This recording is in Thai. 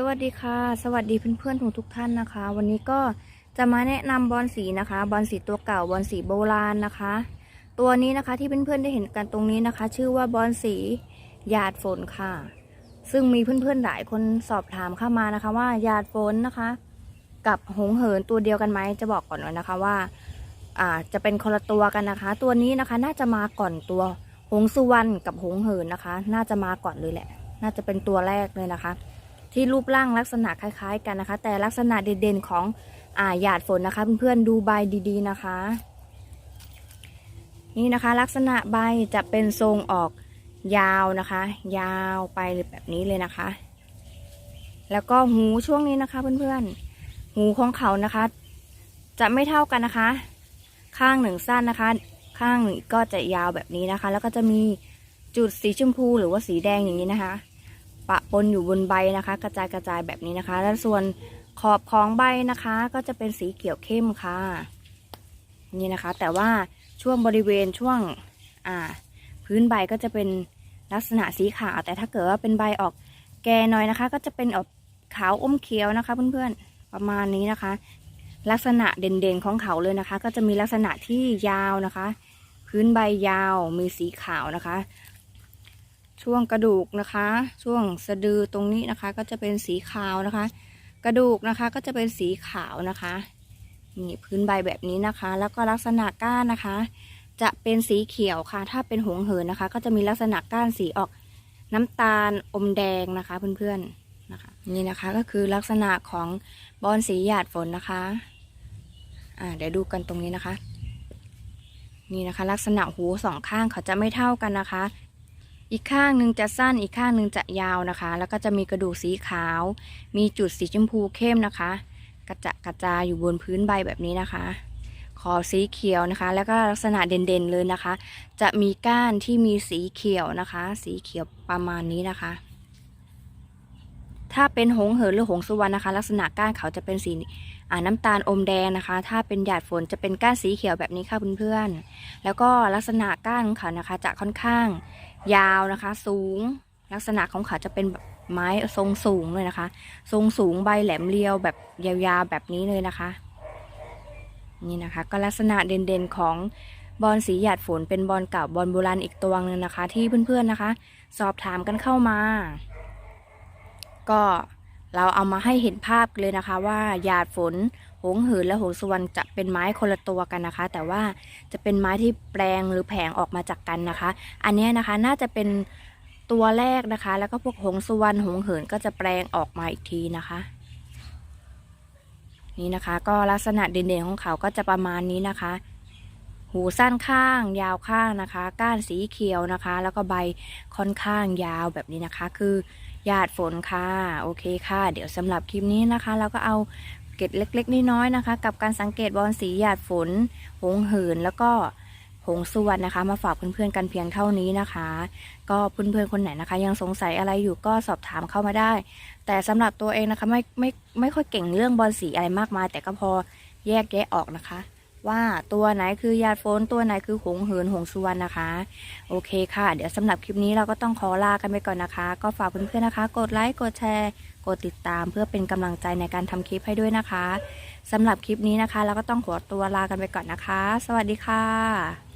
สวัสดีค่ะ สวัสดีเพื่อนๆทุกทุกท่านนะคะ วันนี้ก็จะมาแนะนำบอลสีนะคะ บอลสีตัวเก่าบอลสีโบราณนะคะ ตัวนี้นะคะที่เพื่อนๆได้เห็นกันตรงนี้นะคะ ชื่อว่าบอลสีหยาดฝนค่ะ ซึ่งมีเพื่อนๆหลายคนสอบถามเข้ามานะคะ ว่าหยาดฝนนะคะ กับหงเหินตัวเดียวกันไหมจะบอกก่อนเลยนะคะว่าอ่าจะเป็นคนละตัวกันนะคะ ตัวนี้นะคะน่าจะมาก่อนตัวหงสุวรรณกับหงเหินนะคะ น่าจะมาก่อนเลยแหละ น่าจะเป็นตัวแรกเลยนะคะ ที่รูปร่างลักษณะคล้าย ๆ กันนะคะ แต่ลักษณะเด่นๆของอ่าหยาดฝนนะคะ เพื่อนๆดูใบดีๆนะคะ นี่นะคะ ลักษณะใบจะเป็นทรงออกยาวนะคะ ยาวไปแบบนี้เลยนะคะ แล้วก็หูช่วงนี้นะคะเพื่อนๆหูของเขานะคะ จะไม่เท่ากันนะคะ ข้างหนึ่งสั้นนะคะ ข้างหนึ่งก็จะยาวแบบนี้นะคะ แล้วก็จะมีจุดสีชมพูหรือว่าสีแดงอย่างนี้นะคะ ปะปนอยู่บนใบนะคะ กระจายกระจายแบบนี้นะคะ แล้วส่วนขอบของใบนะคะ ก็จะเป็นสีเขียวเข้มค่ะ นี่นะคะ แต่ว่าช่วงบริเวณช่วงอ่า พื้นใบก็จะเป็นลักษณะสีขาว แต่ถ้าเกิดว่าเป็นใบออกแก่หน่อยนะคะ ก็จะเป็นออกขาวอมเขียวนะคะ เพื่อนๆประมาณนี้นะคะ ลักษณะเด่นๆของเขาเลยนะคะ ก็จะมีลักษณะที่ยาวนะคะ พื้นใบยาวมีสีขาวนะคะ ช่วงกระดูกนะคะ ช่วงสะดือตรงนี้นะคะ ก็จะเป็นสีขาวนะคะ กระดูกนะคะก็จะเป็นสีขาวนะคะนี่พื้นใบแบบนี้นะคะ แล้วก็ลักษณะก้านนะคะ จะเป็นสีเขียวค่ะ ถ้าเป็นหงเหินนะคะ ก็จะมีลักษณะก้านสีออกน้ำตาลอมแดงนะคะเพื่อนๆนะคะ นี่นะคะก็คือลักษณะของบอลสีหยาดฝนนะคะอ่าเดี๋ยวดูกันตรงนี้นะคะ นี่นะคะ ลักษณะหูสองข้างเขาจะไม่เท่ากันนะคะ อีกข้างหนึ่งจะสั้นอีกข้างหนึ่งจะยาวนะคะ แล้วก็จะมีกระดูกสีขาว มีจุดสีชมพูเข้มนะคะ กระจะกระจายอยู่บนพื้นใบแบบนี้นะคะ ขอบสีเขียวนะคะ แล้วก็ลักษณะเด่นๆเลยนะคะ จะมีก้านที่มีสีเขียวนะคะ สีเขียวประมาณนี้นะคะ ถ้าเป็นหงเหินหรือหงสุวรรณนะคะ ลักษณะก้านเขาจะเป็นสีอ่าน้ำตาลอมแดงนะคะ ถ้าเป็นหยาดฝนจะเป็นก้านสีเขียวแบบนี้ค่ะเพื่อนๆแล้วก็ลักษณะก้านของเขานะคะ จะค่อนข้างยาวนะคะ สูง ลักษณะของเขาจะเป็นแบบไม้ทรงสูงเลยนะคะ ทรงสูงใบแหลมเรียวแบบยาวๆแบบนี้เลยนะคะ นี่นะคะ ก็ลักษณะเด่นๆของบอลสีหยาดฝนเป็นบอลเก่าบอลโบราณอีกตัวหนึ่งนะคะ ที่เพื่อนๆนะคะ สอบถามกันเข้ามา ก็เราเอามาให้เห็นภาพเลยนะคะ ว่าหยาดฝนหงเหินและหงสุวรรณจะเป็นไม้คนละตัวกันนะคะ แต่ว่าจะเป็นไม้ที่แปลงหรือแผงออกมาจากกันนะคะ อันนี้นะคะน่าจะเป็นตัวแรกนะคะ แล้วก็พวกหงสุวรรณหงเหินก็จะแปลงออกมาอีกทีนะคะ นี่นะคะ ก็ลักษณะเด่นๆของเขาก็จะประมาณนี้นะคะ หูสั้นข้าง ยาวข้างนะคะ ก้านสีเขียวนะคะ แล้วก็ใบค่อนข้างยาวแบบนี้นะคะ คือ หยาดฝนค่ะ โอเคค่ะ เดี๋ยวสำหรับคลิปนี้นะคะ เราก็เอาเกร็ดเล็กๆน้อยๆนะคะ กับการสังเกตบอลสีหยาดฝน หงเหินแล้วก็หงสวรรณนะคะ มาฝากเพื่อนๆกันเพียงเท่านี้นะคะ ก็เพื่อนๆคนไหนนะคะ ยังสงสัยอะไรอยู่ก็สอบถามเข้ามาได้ แต่สำหรับตัวเองนะคะไม่ไม่ไม่ค่อยเก่งเรื่องบอลสีอะไรมากมาย แต่ก็พอแยกแยะออกนะคะ ว่าตัวไหนคือหยาดฝนตัวไหนคือหงเหินหงสุวรรณนะคะ โอเคค่ะ เดี๋ยวสำหรับคลิปนี้เราก็ต้องขอลากันไปก่อนนะคะ ก็ฝากเพื่อนๆนะคะ กดไลค์กดแชร์ กดติดตามเพื่อเป็นกำลังใจในการทำคลิปให้ด้วยนะคะสำหรับคลิปนี้นะคะ เราก็ต้องขอตัวลากันไปก่อนนะคะ สวัสดีค่ะ